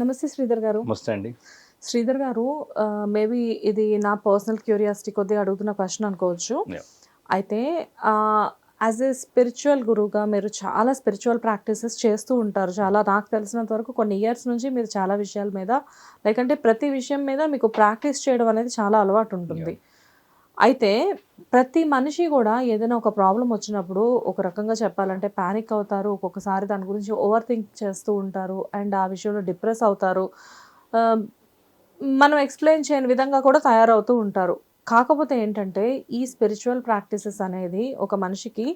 నమస్తే శ్రీధర్ గారు. నమస్తే అండి. శ్రీధర్ గారు మేబీ ఇది నా పర్సనల్ క్యూరియాసిటీ కొద్దిగా అడుగుతున్న క్వశ్చన్ అనుకోవచ్చు. అయితే యాజ్ ఏ స్పిరిచువల్ గురువుగా మీరు చాలా స్పిరిచువల్ ప్రాక్టీసెస్ చేస్తూ ఉంటారు. చాలా నాకు తెలిసినంత వరకు కొన్ని ఇయర్స్ నుంచి మీరు చాలా విషయాల మీద లైక్ అంటే ప్రతి విషయం మీద మీకు ప్రాక్టీస్ చేయడం అనేది చాలా అలవాటు ఉంటుంది. అయితే ప్రతి మనిషి కూడా ఏదైనా ఒక ప్రాబ్లం వచ్చినప్పుడు ఒక రకంగా చెప్పాలంటే ప్యానిక్ అవుతారు. ఒక్కొక్కసారి దాని గురించి ఓవర్ థింక్ చేస్తూ ఉంటారు. అండ్ ఆ విషయంలో డిప్రెస్ అవుతారు. మనం ఎక్స్ప్లెయిన్ చేయని విధంగా కూడా తయారవుతూ ఉంటారు. కాకపోతే ఏంటంటే ఈ స్పిరిచువల్ ప్రాక్టీసెస్ అనేది ఒక మనిషికి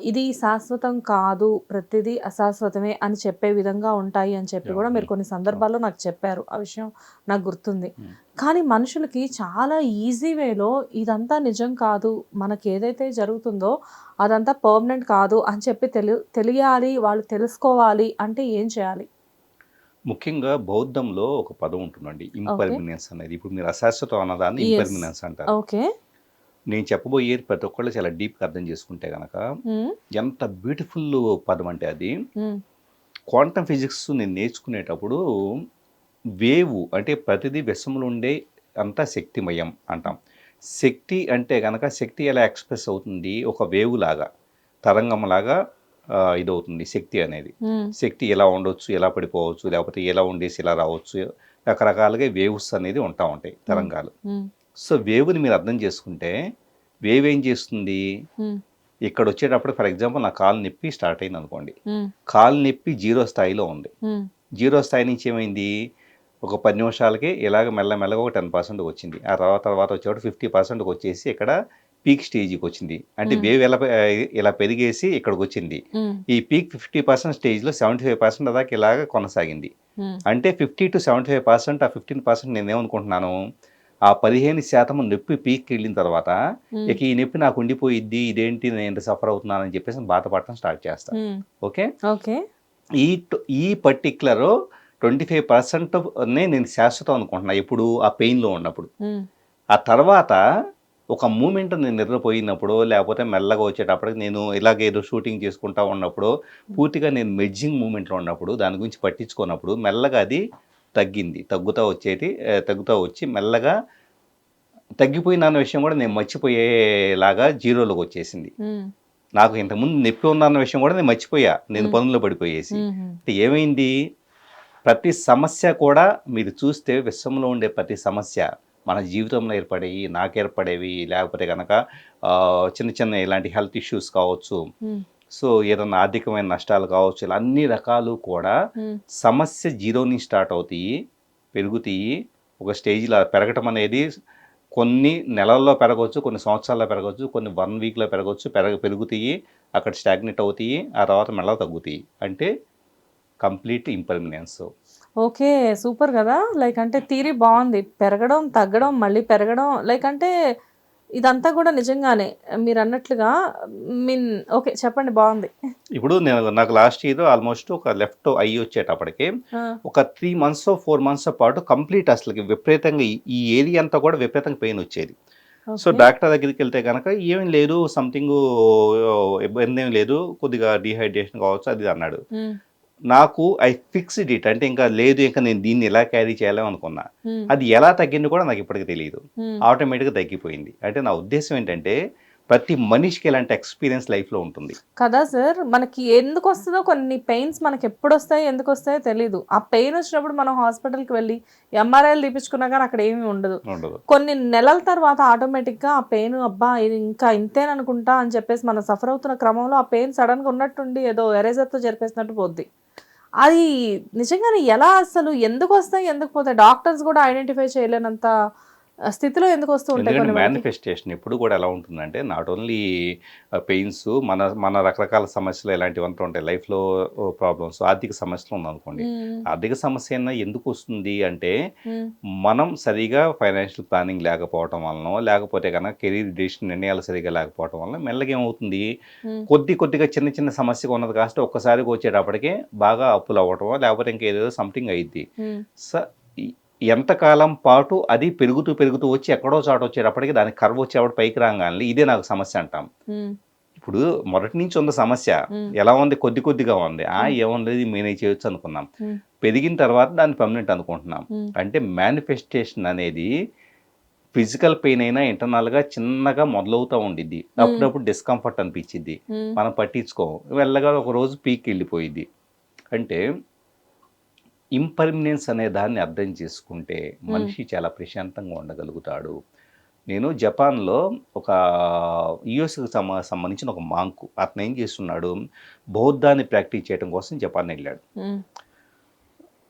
ఇది శాశ్వతం కాదు ప్రతిదీ అశాశ్వతమే అని చెప్పే విధంగా ఉంటాయి అని చెప్పి కూడా మీరు కొన్ని సందర్భాల్లో నాకు చెప్పారు. ఆ విషయం నాకు గుర్తుంది. కానీ మనుషులకి చాలా ఈజీ వేలో ఇదంతా నిజం కాదు మనకి ఏదైతే జరుగుతుందో అదంతా పర్మనెంట్ కాదు అని చెప్పి తెలి తెలియాలి వాళ్ళు తెలుసుకోవాలి అంటే ఏం చేయాలి? ముఖ్యంగా బౌద్ధంలో ఒక పదం ఉంటుందండి ఇంపర్మినెన్స్ అనేది. ఇప్పుడు మీరు అశాశ్వతం అన్నదాన్ని. ఇంపర్మినెన్స్ అంటారు. ఓకే. నేను చెప్పబోయేది ప్రతి ఒక్కళ్ళు చాలా డీప్గా అర్థం చేసుకుంటే కనుక ఎంత బ్యూటిఫుల్ పదం అంటే అది క్వాంటమ్ ఫిజిక్స్ నేను నేర్చుకునేటప్పుడు వేవు అంటే ప్రతిదీ విషంలో ఉండే అంతా శక్తిమయం అంటాం. శక్తి అంటే కనుక శక్తి ఎలా ఎక్స్ప్రెస్ అవుతుంది? ఒక వేవు లాగా తరంగంలాగా ఆ, ఇదవుతుంది శక్తి అనేది. శక్తి ఎలా ఉండొచ్చు? ఎలా పడిపోవచ్చు? లేకపోతే ఎలా ఉండేసి ఇలా రావచ్చు? రకరకాలుగా వేవ్స్ అనేది ఉంటా ఉంటాయి తరంగాలు. సో వేవ్ని మీరు అర్థం చేసుకుంటే వేవ్ ఏం చేస్తుంది? ఇక్కడ వచ్చేటప్పుడు ఫర్ ఎగ్జాంపుల్ నా కాలు నొప్పి స్టార్ట్ అయింది అనుకోండి. కాలు నొప్పి జీరో స్థాయిలో ఉంది. జీరో స్థాయి నుంచి ఏమైంది? ఒక పది నిమిషాలకి ఇలాగ మెల్లమెల్లగా ఒక టెన్ పర్సెంట్ వచ్చింది. ఆ తర్వాత తర్వాత వచ్చేటప్పుడు ఫిఫ్టీ పర్సెంట్కి వచ్చేసి ఇక్కడ పీక్ స్టేజ్కి వచ్చింది. అంటే. వేవ్ ఎలా ఇలా పెరిగేసి ఇక్కడికి వచ్చింది. ఈ పీక్ ఫిఫ్టీ పర్సెంట్ స్టేజ్లో సెవెంటీ ఫైవ్ పర్సెంట్ దాకా ఇలాగ కొనసాగింది. అంటే fifty to seventy five percent ఆ ఫిఫ్టీన్ పర్సెంట్ నేనేమనుకుంటున్నాను? ఆ పదిహేను శాతం నొప్పి పీక్కి వెళ్ళిన తర్వాత ఇక ఈ నొప్పి నాకు ఉండిపోయిద్ది ఇదేంటి నేను ఎంత సఫర్ అవుతున్నానని చెప్పేసి బాధపడటం స్టార్ట్ చేస్తాను ఓకే? ఓకే. ఈ ఈ పర్టిక్యులర్ ట్వంటీ ఫైవ్ పర్సెంట్నే నేను శాశ్వతం అనుకుంటున్నా ఇప్పుడు ఆ పెయిన్లో ఉన్నప్పుడు. ఆ తర్వాత ఒక మూమెంట్ నేను నిద్రపోయినప్పుడు లేకపోతే మెల్లగా వచ్చేటప్పటికి నేను ఇలాగ ఏదో షూటింగ్ చేసుకుంటా ఉన్నప్పుడు పూర్తిగా నేను మెడ్జింగ్ మూమెంట్లో ఉన్నప్పుడు దాని గురించి పట్టించుకున్నప్పుడు మెల్లగా అది తగ్గింది తగ్గుతూ వచ్చేది తగ్గుతూ వచ్చి మెల్లగా తగ్గిపోయిన అన్న విషయం కూడా నేను మర్చిపోయేలాగా జీరోలోకి వచ్చేసింది. నాకు ఇంతకుముందు నొప్పి ఉందన్న విషయం కూడా నేను మర్చిపోయా నేను. పనుల్లో పడిపోయేసి. అంటే ఏమైంది? ప్రతి సమస్య కూడా మీరు చూస్తే విశ్వంలో ఉండే ప్రతి సమస్య మన జీవితంలో ఏర్పడేవి నాకు ఏర్పడేవి లేకపోతే కనుక చిన్న చిన్న ఇలాంటి హెల్త్ ఇష్యూస్ కావచ్చు సో ఏదైనా ఆర్థికమైన నష్టాలు కావచ్చు ఇలా అన్ని రకాలు కూడా సమస్య జీరో నుంచి స్టార్ట్ అవుతాయి పెరుగుతాయి ఒక స్టేజ్లో పెరగటం అనేది కొన్ని నెలల్లో పెరగవచ్చు కొన్ని సంవత్సరాల్లో పెరగవచ్చు కొన్ని వన్ వీక్లో పెరగవచ్చు పెరగ పెరుగుతాయి అక్కడ స్టాగ్నెట్ అవుతాయి ఆ తర్వాత మెల్లగా తగ్గుతాయి. అంటే కంప్లీట్ ఇంపర్మినెన్స్. ఓకే సూపర్ కదా? లైక్ అంటే థీరీ బాగుంది. పెరగడం తగ్గడం మళ్ళీ పెరగడం లైక్ అంటే ఇదంతా కూడా నిజంగానే. మీరు అన్నట్లుగా మీన్ ఓకే చెప్పండి బాగుంది. ఇప్పుడు నేను నాకు లాస్ట్ ఇయర్ ఆల్మోస్ట్ ఒక లెఫ్ట్ అయ్యి వచ్చేటప్పటికి ఒక త్రీ మంత్స్ ఫోర్ మంత్స్ పాటు కంప్లీట్ అసలు విపరీతంగా ఈ- ఏరియా అంతా కూడా విపరీతంగా పెయిన్ వచ్చేది. సో. డాక్టర్ దగ్గరికి వెళ్తే కనుక ఏమీ లేదు సంథింగ్ ఇబ్బంది ఏం లేదు కొద్దిగా డిహైడ్రేషన్ కావచ్చు అది అన్నాడు. నాకు ఐ ఫిక్స్డ్ ఇట్ అంటే ఇంకా లేదు ఇంకా నేను దీన్ని ఎలా క్యారీ చేయాలని అనుకున్నా. అది ఎలా తగ్గింది కూడా నాకు ఇప్పటికి తెలియదు ఆటోమేటిక్గా తగ్గిపోయింది. అంటే నా ఉద్దేశం ఏంటంటే ప్రతి మనిషికి ఇలాంటి ఎక్స్పీరియన్స్ లైఫ్లో ఉంటుంది. కదా సార్ మనకి ఎందుకు వస్తుందో కొన్ని పెయిన్స్ మనకి ఎప్పుడు వస్తాయి ఎందుకు వస్తాయో తెలీదు. ఆ పెయిన్ వచ్చినప్పుడు మనం హాస్పిటల్కి వెళ్ళి ఎంఆర్ఐలు తీపించుకున్నా కానీ అక్కడ ఏమీ ఉండదు. ఉండదు. కొన్ని నెలల తర్వాత ఆటోమేటిక్గా ఆ పెయిన్ అబ్బా ఇది ఇంకా ఇంతేననుకుంటా అని చెప్పేసి మనం సఫర్ అవుతున్న క్రమంలో ఆ పెయిన్ సడన్గా ఉన్నట్టుండి ఏదో ఎరేజర్తో జరిపేసినట్టు పోద్ది. అది నిజంగానే ఎలా అసలు ఎందుకు వస్తాయి ఎందుకు పోతాయి? డాక్టర్స్ కూడా ఐడెంటిఫై చేయలేనంత స్థితిలో ఎందుకు వస్తూ ఉంటాయి? మేనిఫెస్టేషన్ ఎప్పుడు కూడా ఎలా ఉంటుందంటే నాట్ ఓన్లీ పెయిన్స్ మన మన రకరకాల సమస్యలు ఇలాంటివి అంటూ ఉంటాయి లైఫ్లో ప్రాబ్లమ్స్ ఆర్థిక సమస్యలు ఉందనుకోండి. ఆర్థిక సమస్య అయినా ఎందుకు వస్తుంది అంటే. మనం సరిగా ఫైనాన్షియల్ ప్లానింగ్ లేకపోవటం వలన లేకపోతే కనుక కెరీర్ డెసిషన్ నిర్ణయాలు సరిగా లేకపోవటం వలన మెల్లగా ఏమవుతుంది. కొద్ది కొద్దిగా చిన్న చిన్న సమస్యగా ఉన్నది కాస్త ఒక్కసారిగా వచ్చేటప్పటికే బాగా అప్పులు అవ్వటం లేకపోతే ఇంకేదో సంథింగ్ ఈ- ఎంతకాలం పాటు అది పెరుగుతూ పెరుగుతూ వచ్చి ఎక్కడో చాటు వచ్చేటప్పటికి దానికి కర్వ్ వచ్చేవాడు పైకి రాగానే ఇదే నాకు సమస్య అంటాం. ఇప్పుడు మొదటి నుంచి ఉన్న సమస్య. ఎలా ఉంది? కొద్ది కొద్దిగా ఉంది. ఆ ఏముంది? మేనేజ్ చేయొచ్చు అనుకున్నాం. పెరిగిన తర్వాత దాన్ని పర్మనెంట్ అనుకుంటున్నాం. అంటే మేనిఫెస్టేషన్ అనేది ఫిజికల్ పెయిన్ అయినా ఇంటర్నల్గా చిన్నగా మొదలవుతూ ఉండిద్ది. అప్పుడప్పుడు డిస్కంఫర్ట్ అనిపించిద్ది. మ్మ్. మనం పట్టించుకోం. వెళ్ళగా ఒక రోజు పీక్ వెళ్ళిపోయింది అంటే ఇంపర్మినెన్స్ అనే దాన్ని అర్థం చేసుకుంటే మనిషి చాలా ప్రశాంతంగా ఉండగలుగుతాడు నేను జపాన్లో ఒక యుఎస్కి సంబ సంబంధించిన ఒక మాంకు అతను ఏం చేస్తున్నాడు బౌద్ధాన్ని ప్రాక్టీస్ చేయడం కోసం జపాన్ వెళ్ళాడు.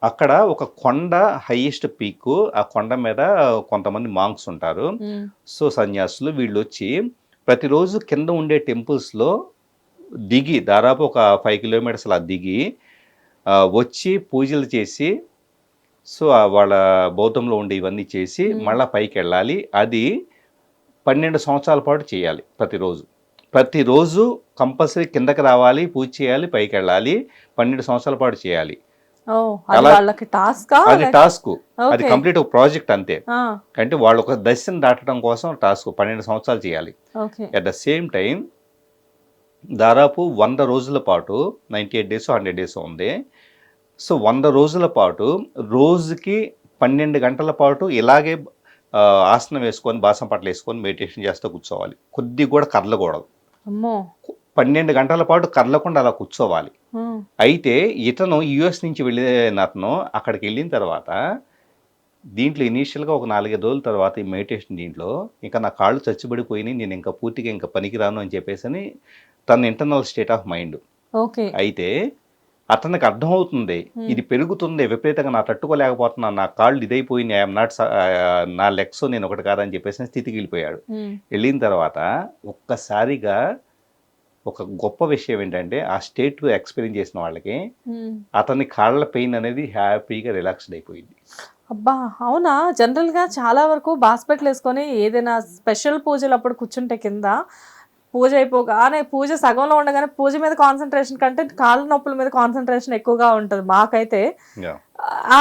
అక్కడ ఒక కొండ హైయెస్ట్ పీక్ ఆ కొండ మీద కొంతమంది మాంక్స్ ఉంటారు. సో సన్యాసులు వీళ్ళు వచ్చి ప్రతిరోజు కింద ఉండే టెంపుల్స్లో దిగి దాదాపు ఒక ఫైవ్ కిలోమీటర్స్ అలా దిగి వచ్చి పూజలు చేసి సో వాళ్ళ బౌద్ధంలో ఉండే ఇవన్నీ చేసి. మళ్ళీ పైకి వెళ్ళాలి. అది పన్నెండు సంవత్సరాల పాటు చేయాలి ప్రతిరోజు. ప్రతిరోజు కంపల్సరీ కిందకి రావాలి పూజ చేయాలి పైకి వెళ్ళాలి పన్నెండు సంవత్సరాల పాటు చేయాలి. అది టాస్క్ అది కంప్లీట్ ఒక ప్రాజెక్ట్ అంతే. అంటే వాళ్ళు ఒక దశను దాటడం కోసం టాస్క్ పన్నెండు సంవత్సరాలు చేయాలి. అట్ ద సేమ్ టైం దాదాపు వంద రోజుల పాటు ninety eight days hundred days ఉంది. సో వంద రోజుల పాటు రోజుకి పన్నెండు గంటల పాటు ఇలాగే ఆసనం వేసుకొని బాసం పట్ల వేసుకొని మెడిటేషన్ చేస్తూ కూర్చోవాలి. కొద్ది కూడా కదలకూడదు. పన్నెండు గంటల పాటు కదలకుండా అలా కూర్చోవాలి. అయితే ఇతను యుఎస్ నుంచి వెళ్ళిన అతను అక్కడికి వెళ్ళిన తర్వాత దీంట్లో ఇనీషియల్గా ఒక నాలుగైదు రోజుల తర్వాత ఈ మెడిటేషన్ దీంట్లో ఇంకా నా కాళ్ళు చచ్చిబడిపోయినాయి నేను ఇంకా పూర్తిగా ఇంకా పనికిరాను అని చెప్పేసి అని తన internal state of mind okay అయితే అతనికి అర్థమవుతుంది. ఇది పెరుగుతుంది విపరీతంగా నా తట్టుకోలేకపోతున్నాను నా కాళ్ళు ఇదైపోయినాయి ఐఎమ్ నాట్ నా లెగ్స్ నేను ఒకటి కాదని చెప్పేసి స్థితికి వెళ్ళిపోయాడు. వెళ్ళిన తర్వాత ఒక్కసారిగా ఒక గొప్ప విషయం ఏంటంటే ఆ స్టేట్ ఎక్స్పీరియన్స్ చేసిన వాళ్ళకి. అతని కాళ్ళ పెయిన్ అనేది హ్యాపీగా రిలాక్స్డ్ అయిపోయింది అబ్బా అవునా? జనరల్గా చాలా వరకు బాస్పెట్లు వేసుకొని ఏదైనా స్పెషల్ పూజలు అప్పుడు కూర్చుంటే కింద పూజ అయిపోగానే పూజ సగంలో ఉండగానే పూజ మీద కాన్సన్ట్రేషన్ కంటే కాళ్ళ నొప్పుల మీద కాన్సన్ట్రేషన్ ఎక్కువగా ఉంటుంది మాకైతే. ఆ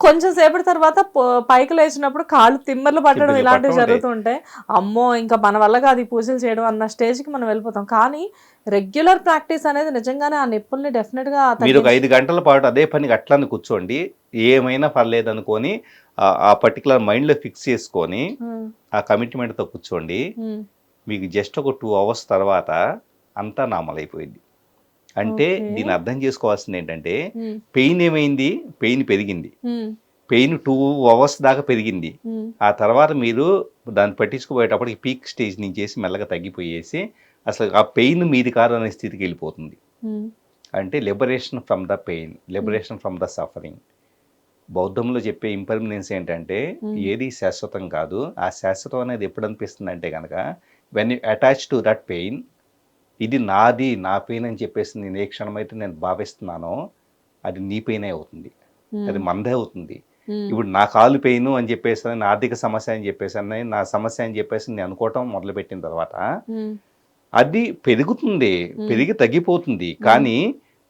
కొంచెం సేపటి తర్వాత పైకి లేచినప్పుడు కాళ్ళు తిమ్మర్లు పట్టడం ఇలాంటివి పట్టడం జరుగుతూ ఉంటాయి అమ్మో ఇంకా మన వల్ల కాదు ఈ పూజలు చేయడం అన్న స్టేజ్కి మనం వెళ్ళిపోతాం. కానీ రెగ్యులర్ ప్రాక్టీస్ అనేది నిజంగానే ఆ నొప్పుల్ని డెఫినెట్గా మీరు ఒక ఐదు గంటల పాటు అదే పనికి అట్లానే కూర్చోండి. ఏమైనా పర్లేదు అనుకొని ఆ- పర్టికులర్ మైండ్లో ఫిక్స్ చేసుకొని ఆ కమిట్మెంట్తో కూర్చోండి. ఉమ్, మీకు జస్ట్ ఒక టూ అవర్స్ తర్వాత అంతా నార్మల్ అయిపోయింది. అంటే. దీన్ని అర్థం చేసుకోవాల్సింది ఏంటంటే పెయిన్ ఏమైంది? పెయిన్ పెరిగింది. పెయిన్ టూ అవర్స్ దాకా పెరిగింది. ఆ తర్వాత మీరు దాన్ని పట్టించుకుపోయేటప్పటికి పీక్ స్టేజ్ నుంచి చేసి మెల్లగా తగ్గిపోయేసి అసలు ఆ పెయిన్ మీది కాదు అనే స్థితికి వెళ్ళిపోతుంది. అంటే liberation from the pain liberation from the suffering. బౌద్ధంలో చెప్పే ఇంపర్మినెన్స్ ఏంటంటే. ఏది శాశ్వతం కాదు. ఆ శాశ్వతం అనేది ఎప్పుడు అనిపిస్తుంది అంటే కనుక when you attach to that pain ఇది నాది నా పెయిన్ అని చెప్పేసి నేను ఏ క్షణమైతే నేను భావిస్తున్నానో అది నీ పెయినే అవుతుంది. అది మందే అవుతుంది. ఇప్పుడు నా కాలు పెయిన్ అని చెప్పేసి నా ఆర్థిక సమస్య అని చెప్పేసి అని నా సమస్య అని చెప్పేసి నేను అనుకోవటం మొదలుపెట్టిన తర్వాత అది పెరుగుతుంది. పెరిగి తగ్గిపోతుంది. కానీ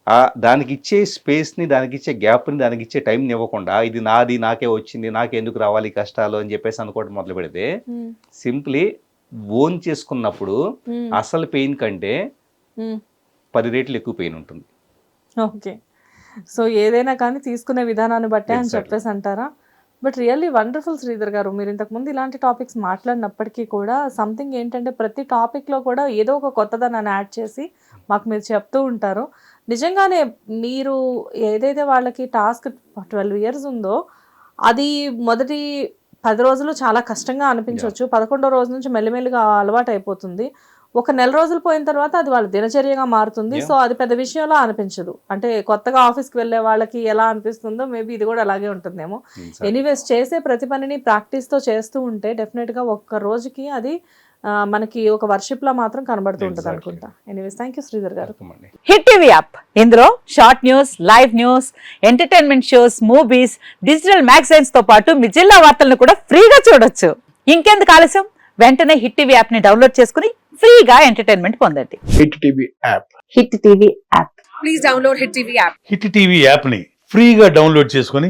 ఆ దానికి ఇచ్చే స్పేస్ని దానికి ఇచ్చే గ్యాప్ని దానికి ఇచ్చే టైంని ఇవ్వకుండా ఇది నాది నాకే వచ్చింది నాకెందుకు రావాలి కష్టాలు అని చెప్పేసి అనుకోవడం మొదలు పెడితే సింప్లీ ఓన్ చేసుకున్నప్పుడు అసలు పెయిన్ కంటే. పది రేట్లు ఎక్కువ పెయిన్ ఉంటుంది. ఓకే. సో ఏదైనా కానీ తీసుకునే విధానాన్ని బట్టే అని. చెప్పేసి అంటారా? బట్ రియల్లీ వండర్ఫుల్ శ్రీధర్ గారు. మీరు ఇంతకుముందు ఇలాంటి టాపిక్స్ మాట్లాడినప్పటికీ కూడా సంథింగ్ ఏంటంటే ప్రతి టాపిక్లో కూడా ఏదో ఒక కొత్తదనాన్ని యాడ్ చేసి మాకు మీరు చెప్తూ ఉంటారు. నిజంగానే మీరు ఏదైతే వాళ్ళకి టాస్క్ ట్వెల్వ్ ఇయర్స్ ఉందో అది మొదటి పది రోజులు చాలా కష్టంగా అనిపించవచ్చు. పదకొండో రోజు నుంచి మెల్లిమెల్లిగా అలవాటు అయిపోతుంది. ఒక నెల రోజులు పోయిన తర్వాత అది వాళ్ళ దినచర్యగా మారుతుంది. సో అది పెద్ద విషయంలో అనిపించదు. అంటే కొత్తగా ఆఫీస్కి వెళ్ళే వాళ్ళకి ఎలా అనిపిస్తుందో మేబీ ఇది కూడా అలాగే ఉంటుందేమో. ఎనీవేస్ చేసే ప్రతి పనిని ప్రాక్టీస్తో చేస్తూ ఉంటే డెఫినెట్గా ఒక్క రోజుకి అది మనకి ఒక వర్షిప్ లా మాత్రం కనబడుతూ ఉంటుంది. అనుకుంటా. Anyways thank you Sridhar garu. Hit TV app ఇందులో short news live news entertainment shows movies digital మ్యాగజైన్స్తో పాటు మీ జిల్లా వార్తలను కూడా ఫ్రీగా చూడొచ్చు. ఇంకెందుకు ఆలస్యం? వెంటనే హిట్ టీవీ యాప్ని డౌన్లోడ్ చేసుకుని ఫ్రీగా ఎంటర్టైన్మెంట్ పొందండి. Hit TV app hit TV app hit TV యాప్ని ఫ్రీగా డౌన్లోడ్ చేసుకొని